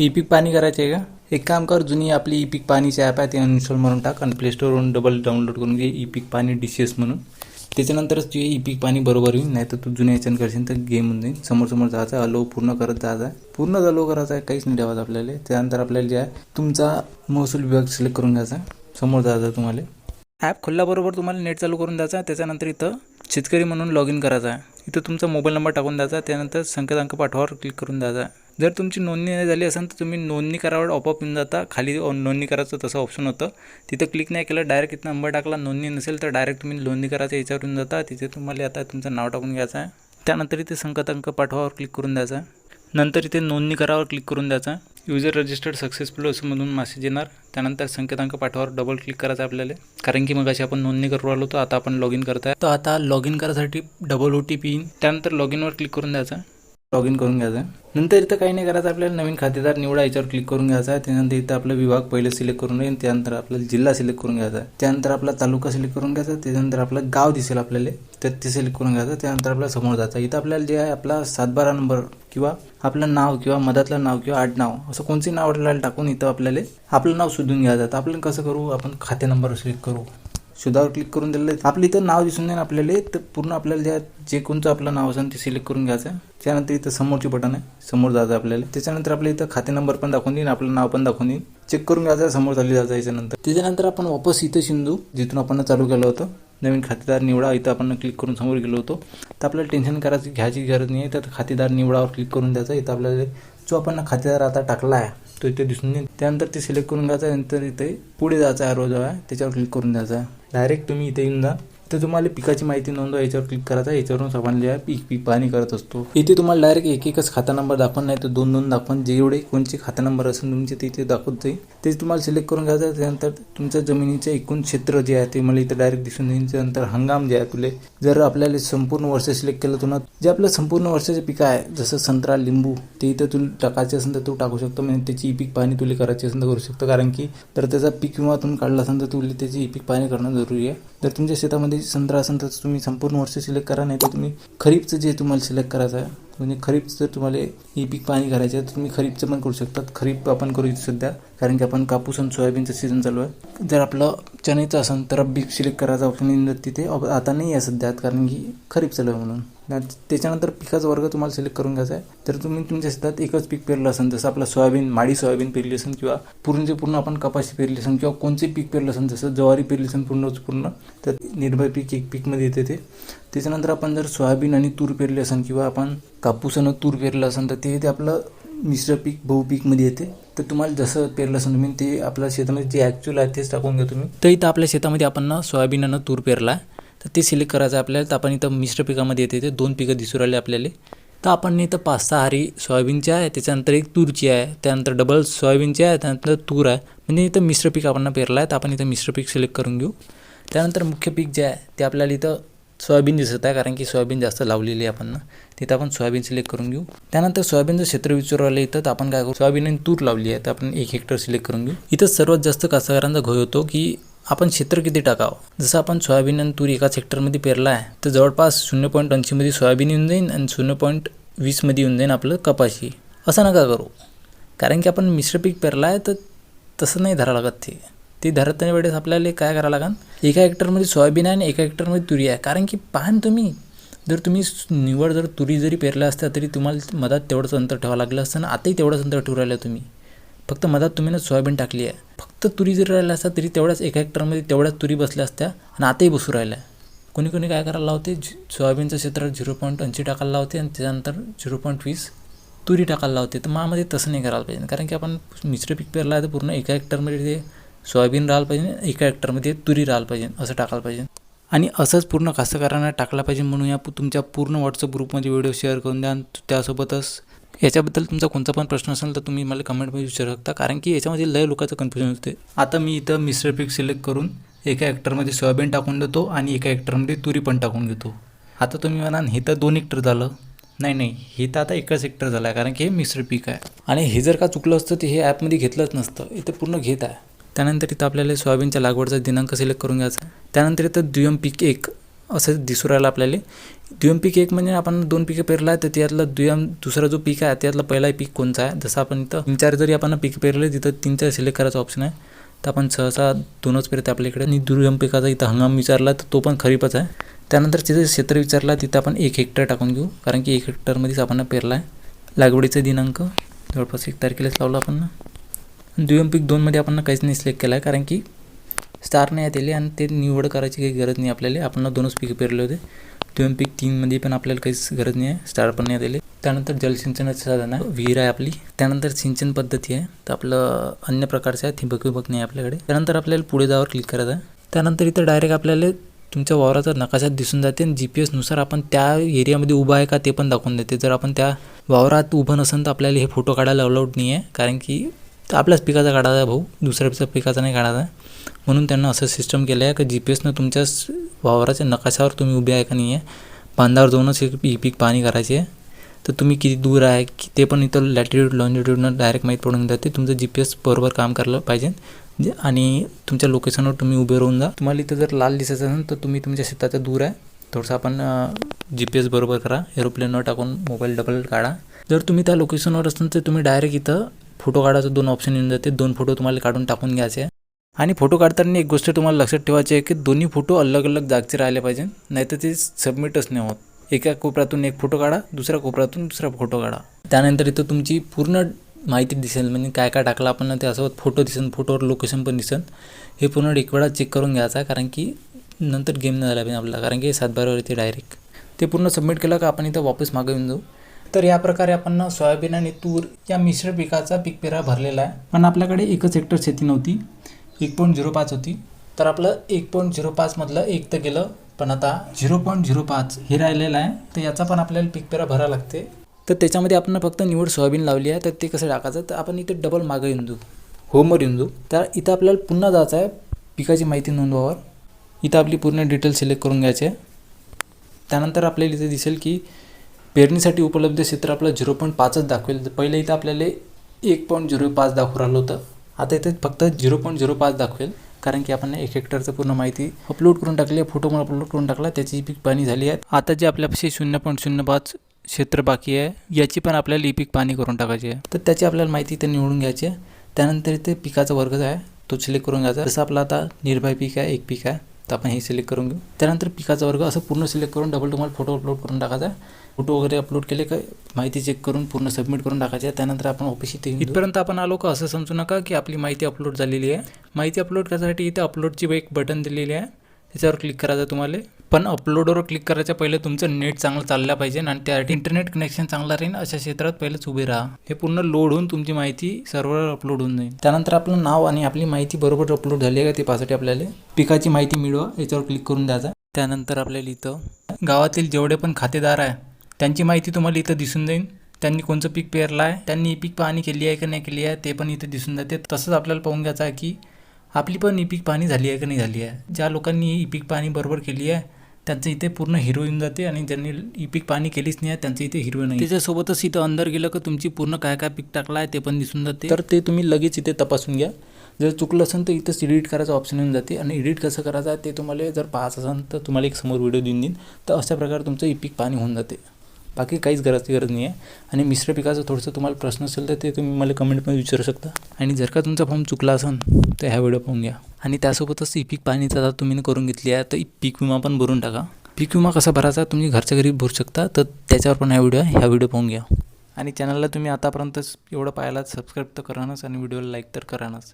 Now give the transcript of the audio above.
E पीक पाणी करायचे आहे का? एक काम कर जुनी आपली ई पीक पाणीची ॲप आहे ते अनइन्स्टॉल म्हणून टाक आणि प्लेस्टोरवरून डबल डाउनलोड करून घे ई पीक पाणी डी सी एस म्हणून. त्याच्यानंतरच तुझे ई पीक पाणी बरोबर येईल नाही तर तू जुन्या याच्यानं करशील तर गेम होऊन जाईल. समोर समोर जायचं आहे अलो पूर्ण करत जायचं आहे. पूर्ण अलो करायचं आहे काहीच नाही ठेवायचं आपल्याला. त्यानंतर आपल्याला जे आहे तुमचा महसूल विभाग सिलेक्ट करून घ्यायचा समोर जायचं आहे तुम्हाला. ॲप खोलल्याबरोबर तुम्हाला नेट चालू करून द्यायचा आहे. त्याच्यानंतर इथं शेतकरी म्हणून लॉग इन करायचा आहे. इथं तुमचा मोबाईल नंबर टाकून द्यायचा त्यानंतर संकेतांक पाठवावर क्लिक करून द्यायचा जर तुमची नोंदणी नाही झाली असेल तर तुम्ही नोंदणी करावर ऑपअप येऊन जाता. खाली नोंदणी करायचं तसं ऑप्शन होतं. तिथं क्लिक नाही केलं डायरेक्ट इथं नंबर टाकला नोंदणी नसेल तर डायरेक्ट तुम्ही नोंदणी करायचं याच्यावर येऊन जाता. तिथे तुम्हाला आता तुमचं नाव टाकून घ्यायचं आहे. त्यानंतर इथे संकेतांक पाठवावर क्लिक करून द्यायचा आहे. नंतर इथे नोंदणी करावर क्लिक करून द्यायचा युजर रजिस्टर्ड सक्सेसफुल असं म्हणून मेसेज येणार. त्यानंतर संकेतांक पाठवावर डबल क्लिक करायचं आपल्याला. कारण की मग अशी आपण नोंदणी करू आलो तर आता आपण लॉग इन करताय. तर आता लॉग इन करायसाठी डबल ओ टी पी येईन. त्यानंतर लॉग इनवर क्लिक करून द्यायचं लॉग इन करून घ्यायचं नंतर इथं काही नाही करायचं आपल्याला नवीन खातेदार निवडा याच्यावर क्लिक करून घ्यायचा. आहे त्यानंतर इथं आपला विभाग पहिले सिलेक्ट करून येईल त्यानंतर आपल्याला जिल्हा सिलेक्ट करून घ्यायचा. आहे त्यानंतर आपला तालुका सिलेक्ट करून घ्यायचा त्यानंतर आपलं गाव दिसेल आपल्याला तर ते सिलेक्ट करून घ्यायचं. त्यानंतर आपल्याला समोर जायचं. इथं आपल्याला जे आहे आपला सातबारा नंबर किंवा आपलं नाव किंवा मधातलं नाव किंवा आठ नाव असं कोणतेही नाव आपल्याला टाकून इथं आपल्याला आपलं नाव शोधून घ्यायचं. तर आपण कसं करू? आपण खाते नंबर सिलेक्ट करू. शोधावर क्लिक करून दिलं आपलं इथं नाव दिसून जाईल आपल्याला. तर पूर्ण आपल्याला ज्या जे कोणतं आपलं नाव असेल ते सिलेक्ट करून घ्यायचं. त्यानंतर इथं समोरची बटन आहे. समोर जायचं आपल्याला. त्याच्यानंतर आपल्या इथं खाते नंबर पण दाखवून देईन आपलं नाव पण दाखवून देईन चेक करून घ्यायचं. समोर चालली जायचं याच्यानंतर. त्याच्यानंतर आपण वापस इथं शिंदू जिथून आपण चालू केलं होतं. नवीन खातेदार निवडा. इथं आपण क्लिक करून समोर गेलो होतो. तर आपल्याला टेन्शन करायची घ्यायची गरज नाही. तर खातेदार निवडावर क्लिक करून द्यायचं. इथं आपल्याला जो आपण खातेदार आता टाकला आहे तो इथे दिसून येईल. त्यानंतर ते सिलेक्ट करून घ्यायचं नंतर इथे पुढे जायचं आहे रोज आहे त्याच्यावर क्लिक करून द्यायचा डायरेक्ट तुम्ही इथे येऊन जा. तर तुम्हाला पिकाची माहिती नोंदवा याच्यावर क्लिक करायचा याच्यावरून सामान लिहा पीक पीक पाणी करत असतो. इथे तुम्हाला डायरेक्ट एक एकच खाता नंबर दाखवून नाही तर दोन दोन दाखवून जेवढे कोणचे खाता नंबर असेल तुमचे ते इथे दाखवत जाईल ते तुम्हाला सिलेक्ट करून घ्यायचं त्यानंतर तुमच्या जमिनीचे एकूण क्षेत्र जे आहे ते मला इथे डायरेक्ट दिसून येईल. त्यानंतर हंगाम जे आहे तुले जर आपल्याला संपूर्ण वर्ष सिलेक्ट केलं तुला जे आपलं संपूर्ण वर्षाचे पिकं आहे जसं संत्रा लिंबू ते इथं तुला टाकायचे असेल तर तू टाकू शकतो. म्हणजे त्याची पीक पाणी तुला करायची असेल तर करू शकतो. कारण की तर त्याचा पीक विमा तुम्ही काढला असेल तर तुला त्याची पीक पाणी करणं जरुरी आहे. जर तुमच्या शेतामध्ये संत्रा असेल तर तुम्ही संपूर्ण वर्ष सिलेक्ट करा नाही तर तुम्ही खरीपचं जे तुम्हाला सिलेक्ट करायचं आहे म्हणजे खरीप जर तुम्हाला ही पीक पाणी करायचं आहे तर तुम्ही खरीपचं पण करू शकतात. खरीप आपण करू सध्या कारण की आपण कापूस आणि सोयाबीनचं सीझन चालू आहे. जर आपलं चण्याचं असेल तर रब्बी सिलेक्ट करायचा ऑप्शन येऊन तिथे. आता नाही आहे सध्यात कारण की खरीप चालू आहे म्हणून. त्याच्यानंतर पिकाचा वर्ग तुम्हाला सिलेक्ट करून घ्यायचा आहे. तर तुम्ही तुमच्या शेतात एकच पीक पेरलं असेल जसं आपलं सोयाबीन माडी सोयाबीन पेरली असेल किंवा पूर्णचे पूर्ण आपण कपाशी पेरली असेल किंवा कोणते पीक पेरलं असेल जसं ज्वारी पेरली असेल पूर्णच पूर्ण तर निर्भय पीक एक पीकमध्ये येते ते. त्याच्यानंतर आपण जर सोयाबीन आणि तूर पेरली असेल किंवा आपण कापूस आणि तूर पेरलं असेल तर ते ते आपलं मिश्र पीक बहुपीकमध्ये येते. तर तुम्हाला जसं पेरलं असेल तुम्ही ते आपल्या शेतामध्ये जे ॲक्च्युअल आहे तेच टाकून घ्या तुम्ही. तर इथं आपल्या शेतामध्ये आपण ना सोयाबीन आणि तूर पेरला आहे. तर ते सिलेक्ट करायचं आहे आपल्याला. तर आपण इथं मिश्र पिकामध्ये येते ते दोन पिकं दिसू राहिले आपल्याला. तर आपण इथं पाच सहा हारी सोयाबीनची आहे त्याच्यानंतर एक तूरची आहे त्यानंतर डबल सोयाबीनची आहे त्यानंतर तूर आहे. म्हणजे इथं मिश्र पीक आपण पेरलं आहे तर आपण इथं मिश्र पीक सिलेक्ट करून घेऊ. त्यानंतर मुख्य पीक जे आहे ते आपल्याला इथं सोयाबीन दिसत आहे कारण की सोयाबीन जास्त लावलेली आहे आपण ना. तिथं आपण सोयाबीन सिलेक्ट करून घेऊ. त्यानंतर सोयाबीनचं क्षेत्र विचारू आलं इथं तर आपण काय करू? सोयाबीन आणि तूर लावली आहे तर आपण एक हेक्टर सिलेक्ट करून घेऊ. इथं सर्वात जास्त कास्तकारांचा घोय होतो की आपण क्षेत्र किती टाकावं? जसं आपण सोयाबीन आणि तूर एकाच हेक्टरमध्ये पेरला आहे तर जवळपास शून्य पॉईंट ऐंशीमध्ये सोयाबीन येऊन जाईन आणि शून्य पॉईंट वीसमध्ये येऊन जाईन आपलं कपाशी. असं नका करू. कारण की आपण मिश्र पीक पेरला आहे तर तसं नाही धरा लागत ते. ते धरत वेळेस आपल्याला काय करावं लागेल एका हेक्टरमध्ये सोयाबीन आहे आणि एका हेक्टरमध्ये तुरी आहे. कारण की पाहा ना तुम्ही जर तुम्ही निवड जर तुरी जरी पेरल्या असत्या तरी तुम्हाला मधात तेवढंच अंतर ठेवावं लागलं असतं ना आताही तेवढंच अंतर ठेवू राहिलं तुम्ही. फक्त मधात तुम्ही ना सोयाबीन टाकली आहे. फक्त तुरी जरी राहिल्या असता तरी तेवढ्याच एका हेक्टरमध्ये तेवढ्याच तुरी बसल्या असत्या आणि आताही बसू राहिल्या. कोणी कोणी काय करायला लावते? सोयाबीनचं क्षेत्र झिरो पॉईंट ऐंशी टाकायला लावते आणि त्याच्यानंतर झिरो पॉईंट वीस तुरी टाकायला लावते. तर मामध्ये तसं नाही करायला पाहिजे. कारण की आपण मिश्र पीक पेरला आहे तर पूर्ण एका हेक्टरमध्ये ते सोयाबीन राहिलं पाहिजे एका हेक्टरमध्ये तुरी राहिलं पाहिजे असं टाकायला पाहिजे. आणि असंच पूर्ण कास्तकारांना टाकला पाहिजे म्हणून या तुमच्या पूर्ण व्हॉट्सअप ग्रुपमध्ये व्हिडिओ शेअर करून द्या आणि त्यासोबतच याच्याबद्दल तुमचा कोणता पण प्रश्न असेल तर तुम्ही मला कमेंटमध्ये विचारू शकता. कारण की याच्यामध्ये लय लोकांचं कन्फ्युजन होते. आता मी इथं मिस्टर पीक सिलेक्ट करून एका ॲक्टरमध्ये सोयाबीन टाकून देतो आणि एका ॲक्टरमध्ये तुरी पण टाकून घेतो. आता तुम्ही म्हणाल हे तर दोन हेक्टर झालं. नाही नाही हे तर आता एकच हेक्टर झालं आहे कारण की हे मिश्र पीक आहे. आणि हे जर का चुकलं असतं तर हे ॲपमध्ये घेतलंच नसतं. इथं पूर्ण घेत आहे. त्यानंतर इथं आपल्याला सोयाबीनच्या लागवडचा दिनांक सिलेक्ट करून घ्यायचा त्यानंतर इथं दुय्यम पीक एक. असं दिसू राहिलं आपल्याला. दुय्यम पीक एक म्हणजे आपण दोन पिकं पेरलं आहे तर त्यातलं दुय्यम दुसरा जो पीक आहे त्यातला पहिला पीक कोणचा आहे? जसं आपण इथं तीन चार जरी आपण पीक पेरले तिथं तीन चार सिलेक्ट करायचा ऑप्शन आहे. तर आपण सहसा दोनच पेरते आपल्याकडे. आणि दुर्गम पिकाचा इथं हंगाम विचारला तर तो पण खरीपच आहे. त्यानंतर तिथं क्षेत्र विचारला तिथं आपण एक हेक्टर टाकून घेऊ. कारण की एक हेक्टरमध्येच आपण पेरला आहे लागवडीचा दिनांक जवळपास एक तारखेलाच लावला आपण ना. दुय्यम पीक दोनमध्ये आपण काहीच नाही सिलेक्ट केलं आहे कारण की स्टार नाही येत त्याला आणि ते निवड करायची काही गरज नाही आपल्याला. आपण दोनच पिकं पेरले होते. दोन पीक तीनमध्ये पण आपल्याला काहीच गरज नाही आहे. स्टार पण नाही दिले त्यानंतर जलसिंचनाचं साधन आहे. विहीर आहे आपली. त्यानंतर सिंचन पद्धती आहे. तर आपलं अन्य प्रकारचं आहे. ठिबक विभक नाही आपल्याकडे. त्यानंतर आपल्याला पुढे जावर क्लिक करायचं आहे. त्यानंतर इथं डायरेक्ट आपल्याला तुमच्या वावराचा नकाशात दिसून जाते. आणि जी पी एसनुसार आपण त्या एरियामध्ये उभा आहे का ते पण दाखवून देते. जर आपण त्या वावरात उभं नसेल तर आपल्याला हे फोटो काढायला अलाउड नाही आहे. कारण की आपल्याच पिकाचा काढायचा आहे भाऊ. दुसऱ्या पिकाचा नाही काढायचा म्हणून त्यांना असं सिस्टम केलं आहे की जी पी एसनं तुमच्या वावराच्या नकाशावर तुम्ही उभे आहे का नाही आहे बांधावर जाऊनच हे पी पीक पाणी करायचे आहे. तर तुम्ही किती दूर आहे? की ते पण इथं लॅटिट्यूड लॉन्जिट्यूडनं डायरेक्ट माहीत पडून जाते. तुमचं जी पी एस बरोबर काम करायला पाहिजे. जे आणि तुमच्या लोकेशनवर तुम्ही उभे राहून जा. तुम्हाला इथं जर लाल दिसायचं असेल तर तुम्ही तुमच्या शेताच्या दूर आहे. थोडंसं आपण जी पी एस बरोबर करा. एरोप्लेनवर न टाकून मोबाईल डबल काढा. जर तुम्ही त्या लोकेशनवर असाल तर तुम्ही डायरेक्ट इथं फोटो काढायचं दोन ऑप्शन येऊन जाते. दोन फोटो तुम्हाला काढून टाकून घ्यायचे. आणि फोटो काढताना एक गोष्ट तुम्हाला लक्षात ठेवायची आहे की दोन्ही फोटो अलग अलग जागचे राहिले पाहिजे नाहीतर ते सबमिटच नाही होत. एका कोपऱ्यातून एक फोटो काढा दुसऱ्या कोपऱ्यातून दुसरा फोटो काढा. त्यानंतर इथं तुमची पूर्ण माहिती दिसेल म्हणजे काय काय टाकलं आपण ते असं फोटो दिसेल फोटोवर लोकेशन पण दिसेल. हे पूर्ण एक वेळा चेक करून घ्यायचा आहे कारण की नंतर गेम नाही झाला पाहिजे आपला कारण की सातबारावर येते डायरेक्ट ते पूर्ण सबमिट केलं का आपण इथं वापस मागे येऊन जाऊ. तर या प्रकारे आपण सोयाबीन आणि तूर या मिश्र पिकाचा पीक पेरा भरलेला आहे. पण आपल्याकडे एकच हेक्टर शेती नव्हती. एक पॉईंट झिरो पाच होती. तर आपलं एक पॉईंट झिरो पाचमधलं एक तर गेलं पण आता झिरो पॉईंट झिरो पाच हे राहिलेलं आहे. तर याचा पण आपल्याला पीक पेरा भरावा लागते. तर त्याच्यामध्ये आपण फक्त निवड सोयाबीन लावली आहे. तर ते कसं टाकायचं? तर आपण इथे डबल मागं येऊन जाऊ होमवर येऊन जाऊ तर इथं आपल्याला पुन्हा जायचं आहे. पिकाची माहिती नोंदवावर. इथं आपली पूर्ण डिटेल सिलेक्ट करून घ्यायची. त्यानंतर आपल्याला इथे दिसेल की पेरणीसाठी उपलब्ध क्षेत्र आपलं झिरो पॉईंट पाचच दाखवेल. पहिले इथं आपल्याला एक पॉईंट झिरो पाच दाखवू राहिलं होतं. आता इथे फक्त झिरो पॉईंट झिरो पाच दाखवेल कारण की आपण एक हेक्टरचं पूर्ण माहिती अपलोड करून टाकली आहे फोटो पण अपलोड करून टाकला त्याची पीक पाणी झाली आहे. आता जे आपल्यापाशी शून्य पॉईंट शून्य पाच क्षेत्र बाकी आहे याची पण आपल्याला ई पीक पाणी करून टाकायची आहे. तर त्याची आपल्याला माहिती इथे निवडून घ्यायची आहे. त्यानंतर इथे पिकाचा वर्ग आहे तो सिलेक्ट करून घ्यायचा जसं आपला आता निर्भय पीक आहे एक पीक आहे. तर आपण हे सिलेक्ट करून घेऊ. त्यानंतर पिकाचा वर्ग असं पूर्ण सिलेक्ट करून डबल तुम्हाला फोटो अपलोड करून टाकायचा फोटो वगैरे अपलोड केले का माहिती चेक करून पूर्ण सबमिट करून टाकायची आहे. त्यानंतर आपण ऑफिस इथे इथपर्यंत आपण आलो का असं समजू नका की आपली माहिती अपलोड झालेली आहे. माहिती अपलोड करण्यासाठी इथे अपलोडची एक बटन दिलेली आहे. याच्यावर क्लिक करायचं तुम्हाला. पण अपलोडवर क्लिक करायच्या पहिले तुमचं नेट चांगलं चाललं पाहिजे आणि त्यासाठी इंटरनेट कनेक्शन चांगलं राहील अशा क्षेत्रात पहिलेच उभे राहा. हे पूर्ण लोड होऊन तुमची माहिती सर्व्हरवर अपलोड होऊन जाईल. त्यानंतर आपलं नाव आणि आपली माहिती बरोबर अपलोड झाली आहे का ते पाहण्यासाठी आपल्याला पिकाची माहिती मिळवा याच्यावर क्लिक करून द्यायचा त्यानंतर आपल्याला इथं गावातील जेवढे पण खातेदार आहे त्यांची माहिती तुम्हाला इथं दिसून जाईल. त्यांनी कोणचं पीक पेरलं आहे त्यांनी पीक पाहणी केली आहे का नाही केली आहे ते पण इथे दिसून जाते. तसंच आपल्याला पाहून घ्यायचं आहे की आपली पण ई पीक पाणी झाली आहे का नाही झाली आहे? ज्या लोकांनी ई पीक पाणी बरोबर केली आहे त्यांचं इथे पूर्ण हिरो येऊन जाते आणि ज्यांनी ई पीक पाणी केलीच नाही आहे त्यांचं इथे हिरवे नाही त्याच्यासोबतच इथं अंदर गेलं का तुमची पूर्ण काय काय पीक टाकलं आहे ते पण दिसून जाते. तर ते तुम्ही लगेच इथे तपासून घ्या. जर चुकलं असेल तर इथंच एडिट करायचं ऑप्शन येऊन जाते आणि एडिट कसं करायचं आहे ते तुम्हाला जर पाहायचं असेल तर तुम्हाला एक समोर व्हिडिओ देऊन देईन. तर अशा प्रकारे तुमचं ई पीक पाणी होऊन जाते. बाकी काहीच गरजची गरज नाही आहे आणि मिश्र पिकाचं थोडंसं तुम्हाला प्रश्न असेल तर ते तुम्ही मला कमेंटमध्ये विचारू शकता. आणि जर का तुमचा फॉर्म चुकला असेल तर ह्या व्हिडिओ पाहून घ्या. आणि त्यासोबतच ई पीक पाणीचा जर तुम्ही करून घेतली आहे तर ई पीक विमा पण भरून टाका. पीक विमा कसा भरायचा तुम्ही घरच्या घरी भरू शकता तर त्याच्यावर पण हा व्हिडिओ आहे ह्या व्हिडिओ पाहून घ्या. आणि चॅनलला तुम्ही आतापर्यंत एवढं पाहायला सबस्क्राईब तर करानच आणि व्हिडिओला लाईक तर करानच.